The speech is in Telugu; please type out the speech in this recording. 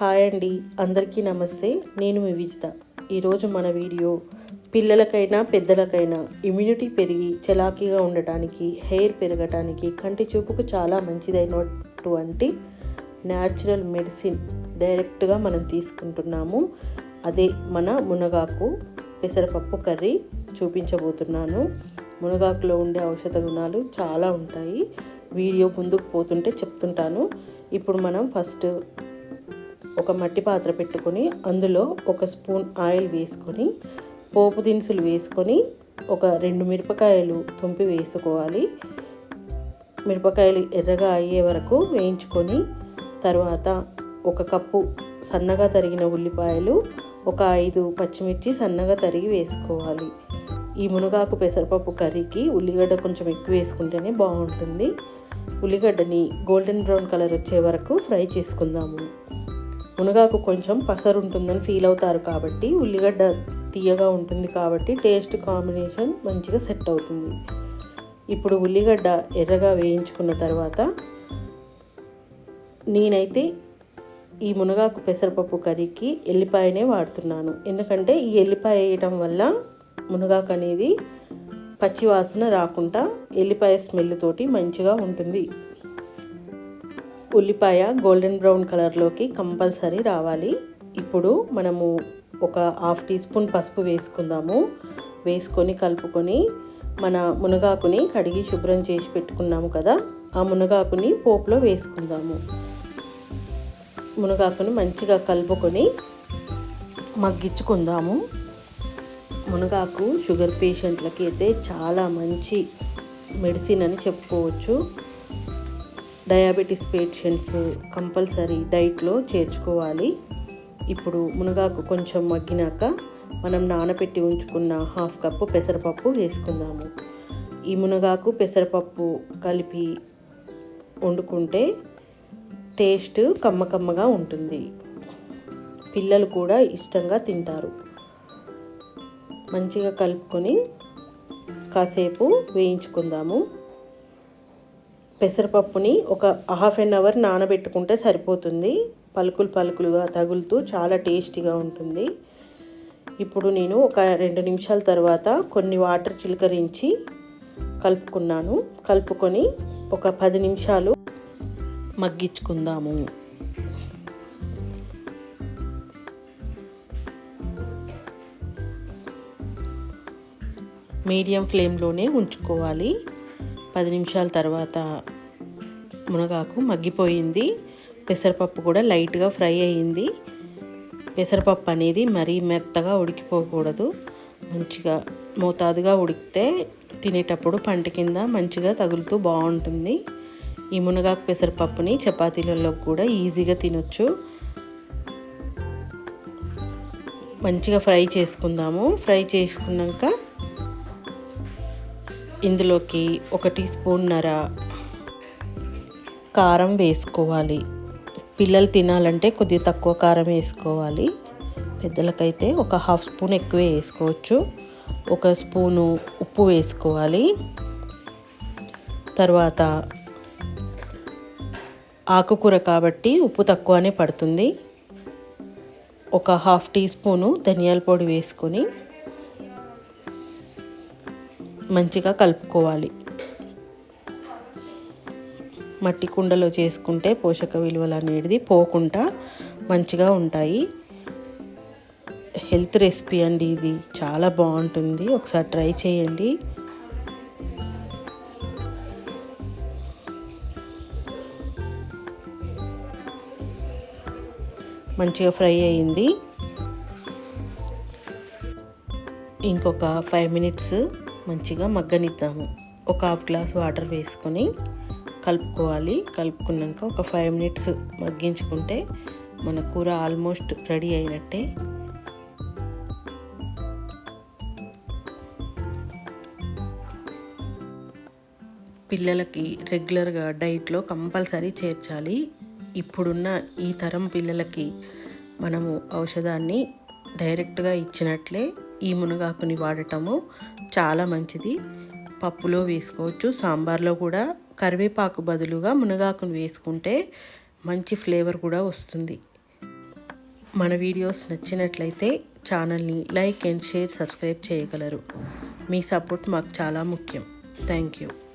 హాయ్ అండి. అందరికీ నమస్తే. నేను మీ విజిత. ఈరోజు మన వీడియో పిల్లలకైనా పెద్దలకైనా ఇమ్యూనిటీ పెరిగి చలాకీగా ఉండటానికి హెయిర్ పెరగటానికి కంటి చూపుకు చాలా మంచిదైనటువంటి న్యాచురల్ మెడిసిన్ డైరెక్ట్గా మనం తీసుకుంటున్నాము. అదే మన మునగాకు పెసరపప్పు కర్రీ చూపించబోతున్నాను. మునగాకులో ఉండే ఔషధ గుణాలు చాలా ఉంటాయి. వీడియో ముందుకు పోతుంటే చెప్తుంటాను. ఇప్పుడు మనం ఫస్ట్ ఒక మట్టి పాత్ర పెట్టుకొని అందులో ఒక స్పూన్ ఆయిల్ వేసుకొని పోపు దినుసులు వేసుకొని ఒక రెండు మిరపకాయలు తుంపి వేసుకోవాలి. మిరపకాయలు ఎర్రగా అయ్యే వరకు వేయించుకొని తర్వాత ఒక కప్పు సన్నగా తరిగిన ఉల్లిపాయలు ఒక ఐదు పచ్చిమిర్చి సన్నగా తరిగి వేసుకోవాలి. ఈ మునగాకు పెసరపప్పు కర్రీకి ఉల్లిగడ్డ కొంచెం ఎక్కువ వేసుకుంటేనే బాగుంటుంది. ఉల్లిగడ్డని గోల్డెన్ బ్రౌన్ కలర్ వచ్చే వరకు ఫ్రై చేసుకుందాము. మునగాకు కొంచెం పసరు ఉంటుందని ఫీల్ అవుతారు కాబట్టి ఉల్లిగడ్డ తీయగా ఉంటుంది కాబట్టి టేస్ట్ కాంబినేషన్ మంచిగా సెట్ అవుతుంది. ఇప్పుడు ఉల్లిగడ్డ ఎర్రగా వేయించుకున్న తర్వాత నేనైతే ఈ మునగాకు పెసరపప్పు కర్రీకి ఎల్లిపాయనే వాడుతున్నాను. ఎందుకంటే ఈ ఎల్లిపాయ వేయటం వల్ల మునగాకు అనేది పచ్చివాసన రాకుండా ఎల్లిపాయ స్మెల్ తోటి మంచిగా ఉంటుంది. ఉల్లిపాయ గోల్డెన్ బ్రౌన్ కలర్లోకి కంపల్సరీ రావాలి. ఇప్పుడు మనము ఒక హాఫ్ టీ స్పూన్ పసుపు వేసుకుందాము. వేసుకొని కలుపుకొని మన మునగాకుని కడిగి శుభ్రం చేసి పెట్టుకున్నాము కదా ఆ మునగాకుని పోపులో వేసుకుందాము. మునగాకుని మంచిగా కలుపుకొని మగ్గించుకుందాము. మునగాకు షుగర్ పేషెంట్లకి అయితే చాలా మంచి మెడిసిన్ అని చెప్పుకోవచ్చు. డయాబెటీస్ పేషెంట్స్ కంపల్సరీ డైట్లో చేర్చుకోవాలి. ఇప్పుడు మునగాకు కొంచెం మగ్గినాక మనం నానబెట్టి ఉంచుకున్న హాఫ్ కప్పు పెసరపప్పు వేసుకుందాము. ఈ మునగాకు పెసరపప్పు కలిపి వండుకుంటే టేస్ట్ కమ్మ కమ్మగా ఉంటుంది. పిల్లలు కూడా ఇష్టంగా తింటారు. మంచిగా కలుపుకొని కాసేపు వేయించుకుందాము. పెసరపప్పుని ఒక హాఫ్ అన్ అవర్ నానబెట్టుకుంటే సరిపోతుంది. పలుకులు పలుకులుగా తగులుతూ చాలా టేస్టీగా ఉంటుంది. ఇప్పుడు నేను ఒక రెండు నిమిషాల తర్వాత కొన్ని వాటర్ చిలకరించి కలుపుకున్నాను. కలుపుకొని ఒక పది నిమిషాలు మగ్గించుకుందాము. మీడియం ఫ్లేమ్లోనే ఉంచుకోవాలి. పది నిమిషాల తర్వాత మునగాకు మగ్గిపోయింది. పెసరపప్పు కూడా లైట్గా ఫ్రై అయ్యింది పెసరపప్పు అనేది మరీ మెత్తగా ఉడికిపోకూడదు. మంచిగా మోతాదుగా ఉడికితే తినేటప్పుడు పంట కింద మంచిగా తగులుతూ బాగుంటుంది. ఈ మునగాకు పెసరపప్పుని చపాతీలలో కూడా ఈజీగా తినొచ్చు. మంచిగా ఫ్రై చేసుకుందాము. ఫ్రై చేసుకున్నాక ఇందులోకి ఒక టీ స్పూన్ నర కారం వేసుకోవాలి. పిల్లలు తినాలంటే కొద్దిగా తక్కువ కారం వేసుకోవాలి. పెద్దలకైతే ఒక హాఫ్ స్పూన్ ఎక్కువ వేసుకోవచ్చు. ఒక స్పూను ఉప్పు వేసుకోవాలి. తర్వాత ఆకుకూర కాబట్టి ఉప్పు తక్కువనే పడుతుంది. ఒక హాఫ్ టీ స్పూను ధనియాల పొడి వేసుకొని మంచిగా కలుపుకోవాలి. మట్టి కుండలో చేసుకుంటే పోషక విలువలు అనేది పోకుండా మంచిగా ఉంటాయి. హెల్త్ రెసిపీ అండి ఇది. చాలా బాగుంటుంది. ఒకసారి ట్రై చేయండి. మంచిగా ఫ్రై అయింది. ఇంకొక ఫైవ్ మినిట్స్ మంచిగా మగ్గనిద్దాము. ఒక హాఫ్ గ్లాస్ వాటర్ వేసుకొని కలుపుకోవాలి. కలుపుకున్నాక ఒక ఫైవ్ మినిట్స్ మగ్గించుకుంటే మన కూర ఆల్మోస్ట్ రెడీ అయినట్టే. పిల్లలకి రెగ్యులర్గా డైట్లో కంపల్సరీ చేర్చాలి. ఇప్పుడున్న ఈ తరం పిల్లలకి మనము ఔషధాన్ని డైరెక్ట్గా ఇచ్చినట్లే ఈ మునగాకుని వాడటము చాలా మంచిది. పప్పులో వేసుకోవచ్చు. సాంబార్లో కూడా కరివేపాకు బదులుగా మునగాకును వేసుకుంటే మంచి ఫ్లేవర్ కూడా వస్తుంది. మన వీడియోస్ నచ్చినట్లయితే ఛానల్ని లైక్ అండ్ షేర్ సబ్స్క్రైబ్ చేయగలరు. మీ సపోర్ట్ మాకు చాలా ముఖ్యం. Thank you.